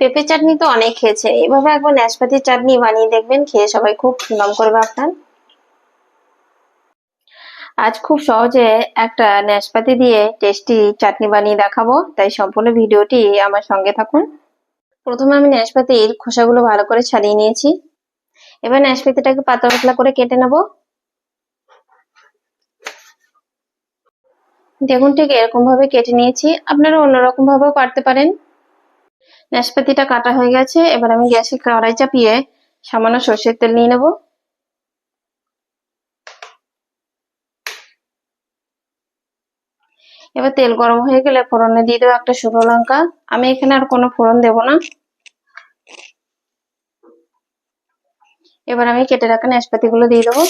পেঁপে চাটনি তো অনেক খেয়েছে। এভাবে একবার নাশপাতির চাটনি বানিয়ে দেখবেন, খেয়ে সবাই খুব সুনাম করবে আপনার। আজ খুব সহজে একটা নাশপাতি দিয়ে টেস্টি চাটনি বানিয়ে দেখাবো, তাই সম্পূর্ণ ভিডিওটি আমার সঙ্গে থাকুন। প্রথমে আমি নাশপাতির খোসাগুলো ভালো করে ছাড়িয়ে নিয়েছি। এবার নাশপাতিটাকে পাতলা পাতলা করে কেটে নেব। দেখুন ঠিক এরকম ভাবে কেটে নিয়েছি। আপনারা অন্যরকম ভাবেও কাটতে পারেন। নাশপাতিটা কাটা হয়ে গেছে, এবার আমি গ্যাসে কড়াই চাপিয়ে সামান্য সর্ষের তেল নিয়ে নেব। এবার তেল গরম হয়ে গেলে ফোড়নে দিয়ে দেবো একটা শুকনো লঙ্কা। আমি এখানে আর কোনো ফোড়ন দেব না। এবার আমি কেটে রাখা নাশপাতি গুলো দিয়ে দেবো।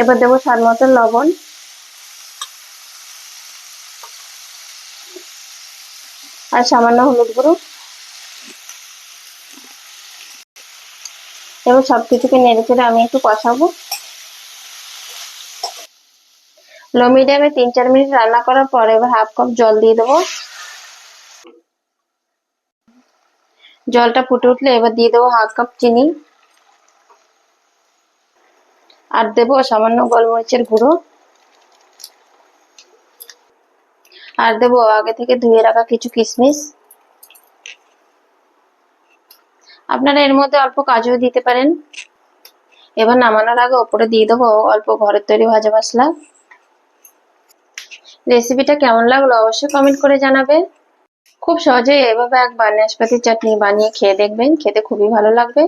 এবার দেবো স্বাদ মতো লবণ। আর সামান্য হলুদ গুঁড়ো। এবার সবকিছুকে নেড়ে চেড়ে আমি একটু কষাবো। লো মিডিয়ামে তিন চার মিনিট রান্না করার পর এবার হাফ কাপ জল দিয়ে দেবো। জলটা ফুটে উঠলে এবার দিয়ে দেবো হাফ কাপ চিনি। আর দেবো সামান্য গোলমরিচের গুঁড়ো। আর দেবো আগে থেকে ধুয়ে রাখা কিছু কিশমিশ আপনারা এর মধ্যে অল্প কাজুও দিতে পারেন। এবার নামানোর আগে ওপরে দিয়ে দেবো অল্প ঘরের তৈরি ভাজা মশলা। রেসিপিটা কেমন লাগল অবশ্যই কমেন্ট করে জানাবে খুব সহজে এভাবে একবার নাশপাতির চাটনি বানিয়ে খেয়ে দেখবেন, খেতে খুবই ভালো লাগবে।